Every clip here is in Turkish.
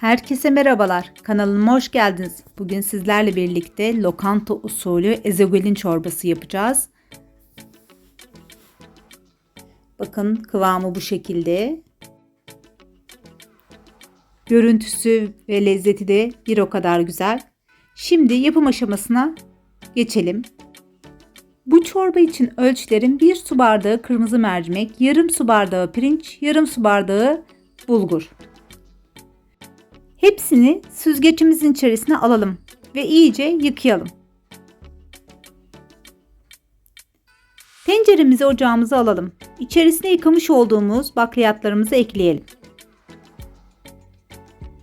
Herkese merhabalar. Kanalıma hoş geldiniz. Bugün sizlerle birlikte lokanta usulü ezogelin çorbası yapacağız. Bakın kıvamı bu şekilde. Görüntüsü ve lezzeti de bir o kadar güzel. Şimdi yapım aşamasına geçelim. Bu çorba için ölçülerim 1 su bardağı kırmızı mercimek, yarım su bardağı pirinç, yarım su bardağı bulgur. Hepsini süzgecimizin içerisine alalım ve iyice yıkayalım. Tenceremizi ocağımıza alalım. İçerisine yıkamış olduğumuz bakliyatlarımızı ekleyelim.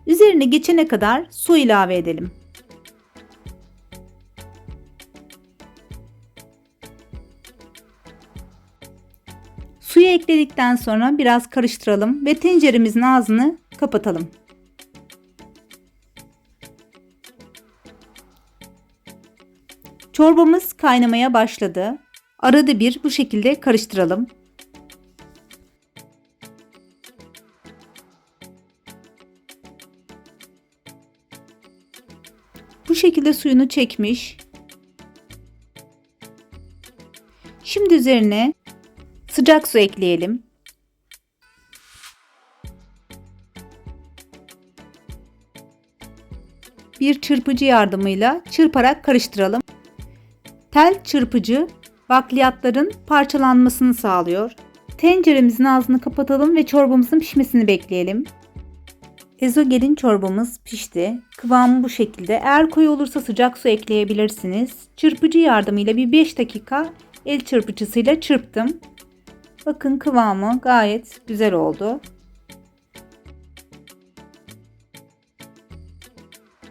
Üzerine geçene kadar su ilave edelim. Suyu ekledikten sonra biraz karıştıralım ve tenceremizin ağzını kapatalım. Çorbamız kaynamaya başladı. Arada bir bu şekilde karıştıralım. Bu şekilde suyunu çekmiş. Şimdi üzerine sıcak su ekleyelim. Bir çırpıcı yardımıyla çırparak karıştıralım. Tel çırpıcı bakliyatların parçalanmasını sağlıyor. Tenceremizin ağzını kapatalım ve çorbamızın pişmesini bekleyelim. Ezogelin çorbamız pişti. Kıvamı bu şekilde. Eğer koyu olursa sıcak su ekleyebilirsiniz. Çırpıcı yardımıyla bir 5 dakika el çırpıcısıyla çırptım. Bakın kıvamı gayet güzel oldu.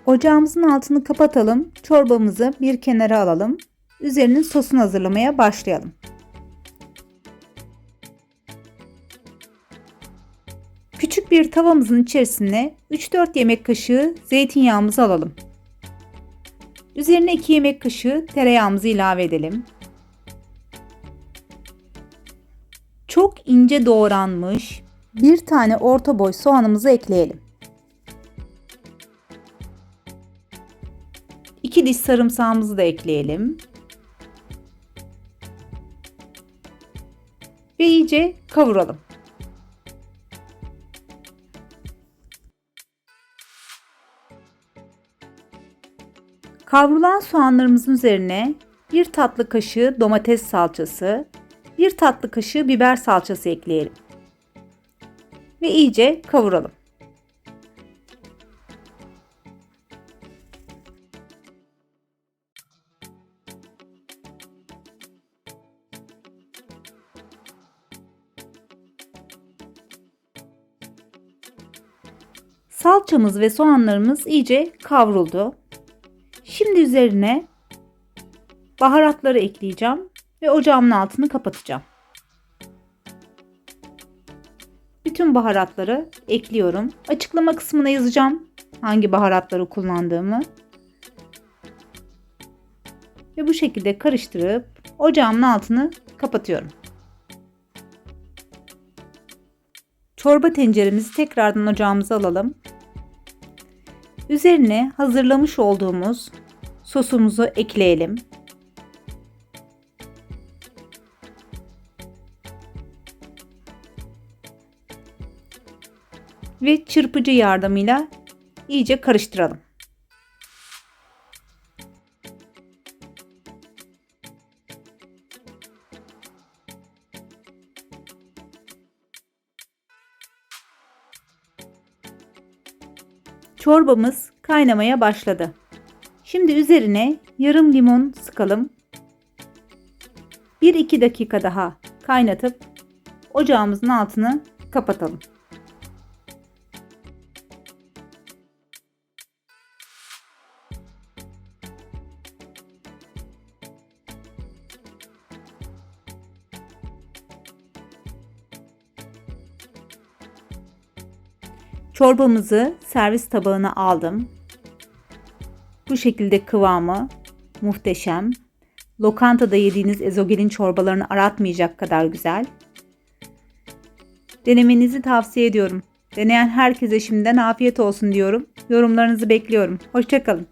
Ocağımızın altını kapatalım. Çorbamızı bir kenara alalım. Üzerinin sosunu hazırlamaya başlayalım. Küçük bir tavamızın içerisine 3-4 yemek kaşığı zeytinyağımızı alalım. Üzerine 2 yemek kaşığı tereyağımızı ilave edelim. Çok ince doğranmış bir tane orta boy soğanımızı ekleyelim. 2 diş sarımsağımızı da ekleyelim. Ve iyice kavuralım. Kavrulan soğanlarımızın üzerine bir tatlı kaşığı domates salçası, bir tatlı kaşığı biber salçası ekleyelim. Ve iyice kavuralım. Salçamız ve soğanlarımız iyice kavruldu. Şimdi üzerine baharatları ekleyeceğim ve ocağımın altını kapatacağım. Bütün baharatları ekliyorum. Açıklama kısmına yazacağım hangi baharatları kullandığımı. Ve bu şekilde karıştırıp ocağımın altını kapatıyorum. Çorba tenceremizi tekrardan ocağımıza alalım. Üzerine hazırlamış olduğumuz sosumuzu ekleyelim. Ve çırpıcı yardımıyla iyice karıştıralım. Çorbamız kaynamaya başladı. Şimdi üzerine yarım limon sıkalım. 1-2 dakika daha kaynatıp ocağımızın altını kapatalım. Çorbamızı servis tabağına aldım. Bu şekilde kıvamı muhteşem. Lokantada yediğiniz ezogelin çorbalarını aratmayacak kadar güzel. Denemenizi tavsiye ediyorum. Deneyen herkese şimdiden afiyet olsun diyorum. Yorumlarınızı bekliyorum. Hoşçakalın.